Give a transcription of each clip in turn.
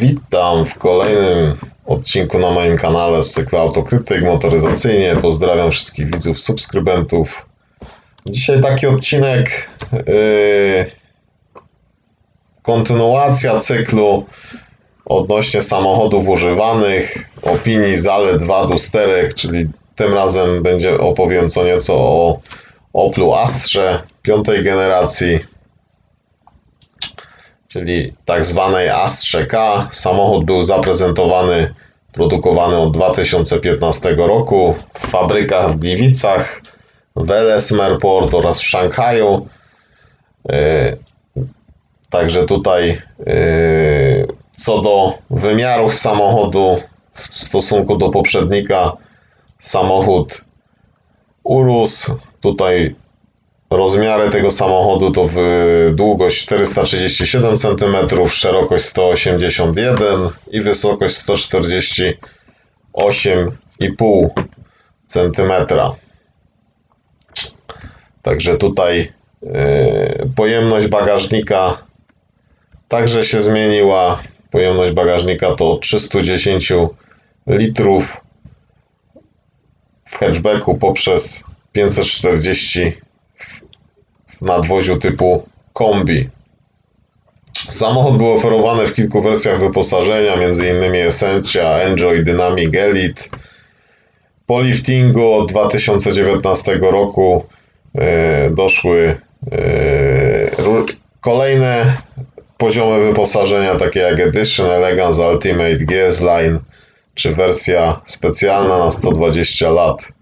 Witam w kolejnym odcinku na moim kanale z cyklu Autokrytyk Motoryzacyjnie. Pozdrawiam wszystkich widzów, subskrybentów. Dzisiaj taki odcinek, yy, kontynuacja cyklu odnośnie samochodów używanych, opinii, zalet, wad, usterek, czyli tym razem będzie opowiem co nieco o Oplu Astrze piątej generacji, czyli tak zwanej Astrze K. Samochód był zaprezentowany, produkowany od 2015 roku w fabrykach w Gliwicach, w Ellesmere Port oraz w Szanghaju. Yy, Także tutaj yy, co do wymiarów samochodu w stosunku do poprzednika, samochód urósł. Tutaj rozmiary tego samochodu to długość 437 cm, szerokość 181 i wysokość 148,5 cm. Także tutaj yy, pojemność bagażnika także się zmieniła. Pojemność bagażnika to 310 litrów w hatchbacku poprzez 540 w nadwoziu typu kombi. Samochód był oferowany w kilku wersjach wyposażenia, m.in. Essentia, Enjoy, Dynamic Elite. Po liftingu od 2019 roku e, doszły e, kolejne poziomy wyposażenia, takie jak Edition, Elegance, Ultimate, GS Line, czy wersja specjalna na 120 lat.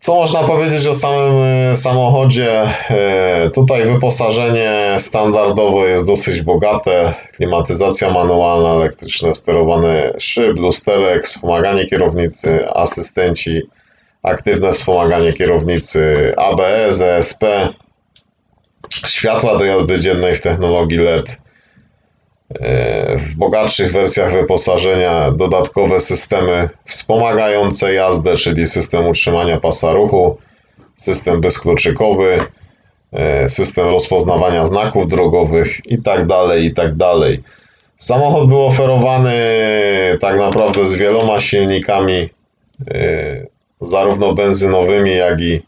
Co można powiedzieć o samym e, samochodzie? E, Tutaj wyposażenie standardowo jest dosyć bogate. Klimatyzacja manualna, elektryczne sterowane szyb, lusterek, wspomaganie kierownicy, asystenci, aktywne wspomaganie kierownicy, ABS, ESP, światła do jazdy dziennej w technologii LED. E, W bogatszych wersjach wyposażenia dodatkowe systemy wspomagające jazdę, czyli system utrzymania pasa ruchu, system bezkluczykowy, e, system rozpoznawania znaków drogowych i tak dalej, i tak. Samochód był oferowany tak naprawdę z wieloma silnikami, e, zarówno benzynowymi, jak i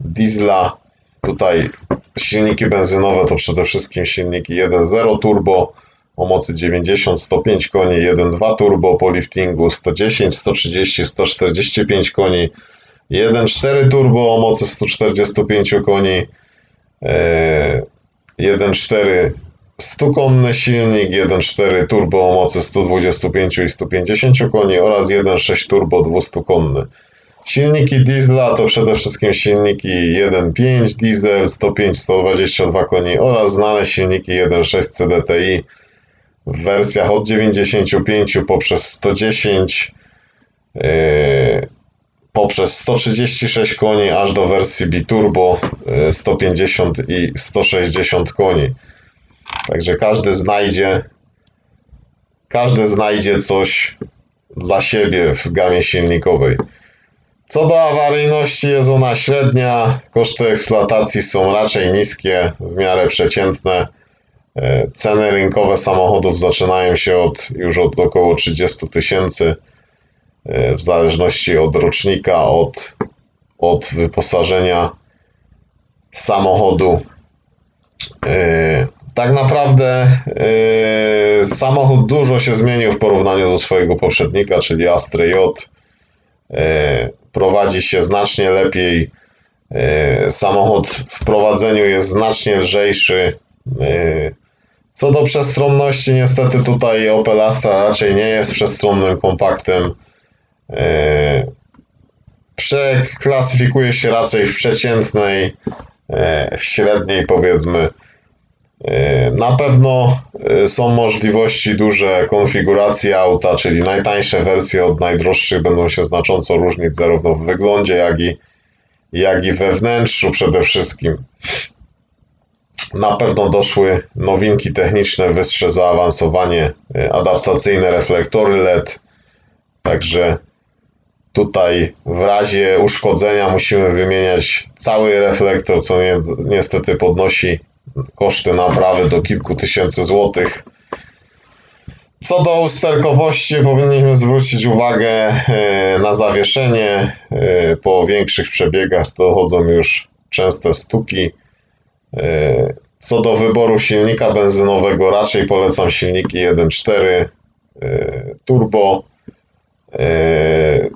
diesla. Tutaj silniki benzynowe to przede wszystkim silniki 1.0 turbo o mocy 90-105 koni, 1.2 turbo po liftingu 110, 130, 145 koni, 1.4 turbo o mocy 145 koni, e, 1.4 100-konny silnik, 1.4 turbo o mocy 125 i 150 koni oraz 1.6 turbo 200-konny. Silniki diesla to przede wszystkim silniki 1.5 diesel, 105-122 koni oraz znane silniki 1.6 CDTI w wersjach od 95 poprzez 110 yy, poprzez 136 koni aż do wersji biturbo yy, 150 i 160 koni. Także każdy znajdzie każdy znajdzie coś dla siebie w gamie silnikowej. Co do awaryjności jest ona średnia, koszty eksploatacji są raczej niskie, w miarę przeciętne. E, Ceny rynkowe samochodów zaczynają się od, już od około 30 tysięcy, e, w zależności od rocznika, od, od wyposażenia samochodu. E, Tak naprawdę samochód dużo się zmienił w porównaniu do swojego poprzednika, czyli Astra J. Prowadzi się znacznie lepiej. E, Samochód w prowadzeniu jest znacznie lżejszy. E, Co do przestronności, niestety tutaj Opel Astra raczej nie jest przestronnym kompaktem. E, Przeklasyfikuje się raczej w przeciętnej, średniej powiedzmy. E, Na pewno e, są możliwości duże konfiguracji auta, czyli najtańsze wersje od najdroższych będą się znacząco różnić zarówno w wyglądzie, jak i, jak i we wnętrzu przede wszystkim. Na pewno doszły nowinki techniczne, wyższe zaawansowanie, e, adaptacyjne reflektory LED, także tutaj w razie uszkodzenia musimy wymieniać cały reflektor, co nie, niestety podnosi koszty naprawy do kilku tysięcy złotych. Co do usterkowości, powinniśmy zwrócić uwagę e, na zawieszenie. E, Po większych przebiegach dochodzą już częste stuki. E, Co do wyboru silnika benzynowego, raczej polecam silniki 1.4 e, turbo.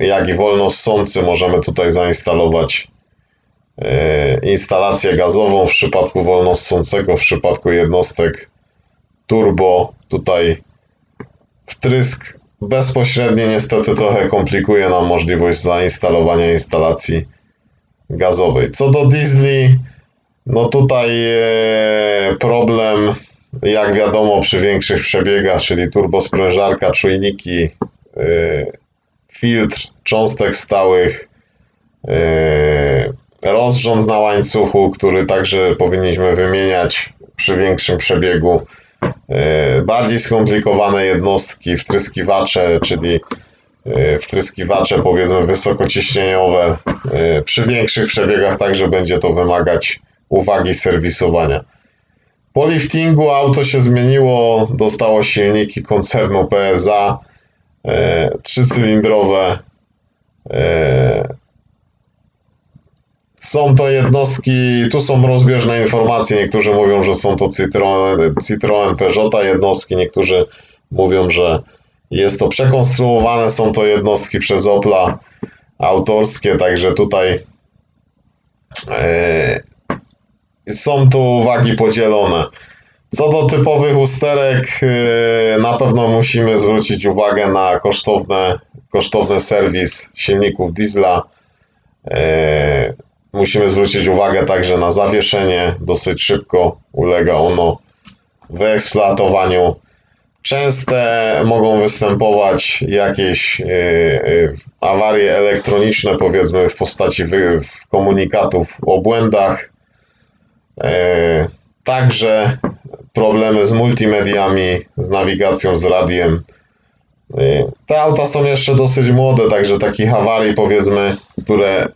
Jak i wolno ssący możemy tutaj zainstalować instalację gazową w przypadku wolno ssącego, w przypadku jednostek turbo. Tutaj wtrysk bezpośredni niestety trochę komplikuje nam możliwość zainstalowania instalacji gazowej. Co do diesli, no tutaj e, problem, jak wiadomo, przy większych przebiegach, czyli turbosprężarka, czujniki, e, filtr cząstek stałych, e, rozrząd na łańcuchu, który także powinniśmy wymieniać przy większym przebiegu. E, Bardziej skomplikowane jednostki, wtryskiwacze, czyli e, wtryskiwacze powiedzmy wysokociśnieniowe. E, Przy większych przebiegach także będzie to wymagać uwagi serwisowania. Po liftingu auto się zmieniło, dostało silniki koncernu PSA, trzycylindrowe. Są to jednostki, tu są rozbieżne informacje. Niektórzy mówią, że są to Citroen, Citroen Peugeota jednostki, niektórzy mówią, że jest to przekonstruowane, są to jednostki przez Opla autorskie, także tutaj e, są tu uwagi podzielone. Co do typowych usterek, e, na pewno musimy zwrócić uwagę na kosztowne, kosztowny serwis silników diesla. E, Musimy zwrócić uwagę także na zawieszenie. Dosyć szybko ulega ono wyeksploatowaniu. Częste mogą występować jakieś e, e, awarie elektroniczne, powiedzmy w postaci komunikatów o błędach. E, Także problemy z multimediami, z nawigacją, z radiem. Te auta są jeszcze dosyć młode, także takich awarii, powiedzmy, które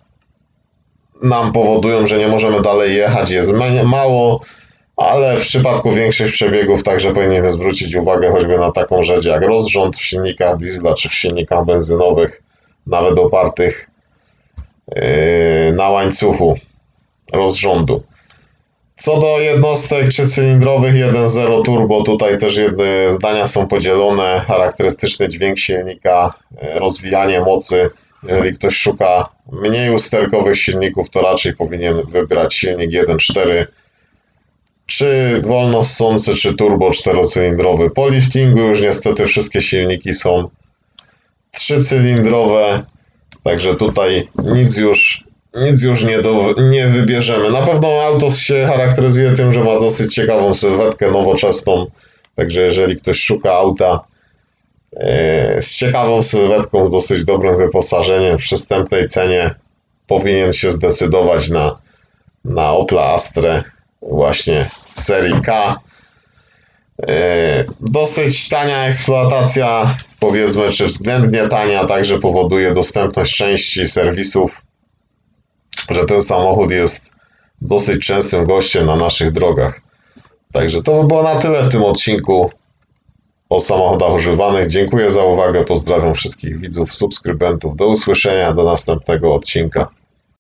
nam powodują, że nie możemy dalej jechać, jest ma- mało, ale w przypadku większych przebiegów także powinniśmy zwrócić uwagę choćby na taką rzecz jak rozrząd w silnikach diesla czy w silnikach benzynowych, nawet opartych yy, na łańcuchu rozrządu. Co do jednostek trzycylindrowych 1.0 turbo, tutaj też jedne zdania są podzielone. Charakterystyczny dźwięk silnika, e, rozwijanie mocy. Jeżeli ktoś szuka mniej usterkowych silników, to raczej powinien wybrać silnik 1.4 czy wolno ssący, czy turbo czterocylindrowy. Po liftingu już niestety wszystkie silniki są trzycylindrowe, także tutaj nic już, nic już nie, do, nie wybierzemy. Na pewno auto się charakteryzuje tym, że ma dosyć ciekawą sylwetkę nowoczesną, także jeżeli ktoś szuka auta z ciekawą sylwetką, z dosyć dobrym wyposażeniem w przystępnej cenie, powinien się zdecydować na, na Opla Astrę właśnie serii K. E, Dosyć tania eksploatacja, powiedzmy, czy względnie tania, także powoduje dostępność części serwisów, że ten samochód jest dosyć częstym gościem na naszych drogach. Także to by było na tyle w tym odcinku o samochodach używanych. Dziękuję za uwagę, pozdrawiam wszystkich widzów, subskrybentów. Do usłyszenia, do następnego odcinka.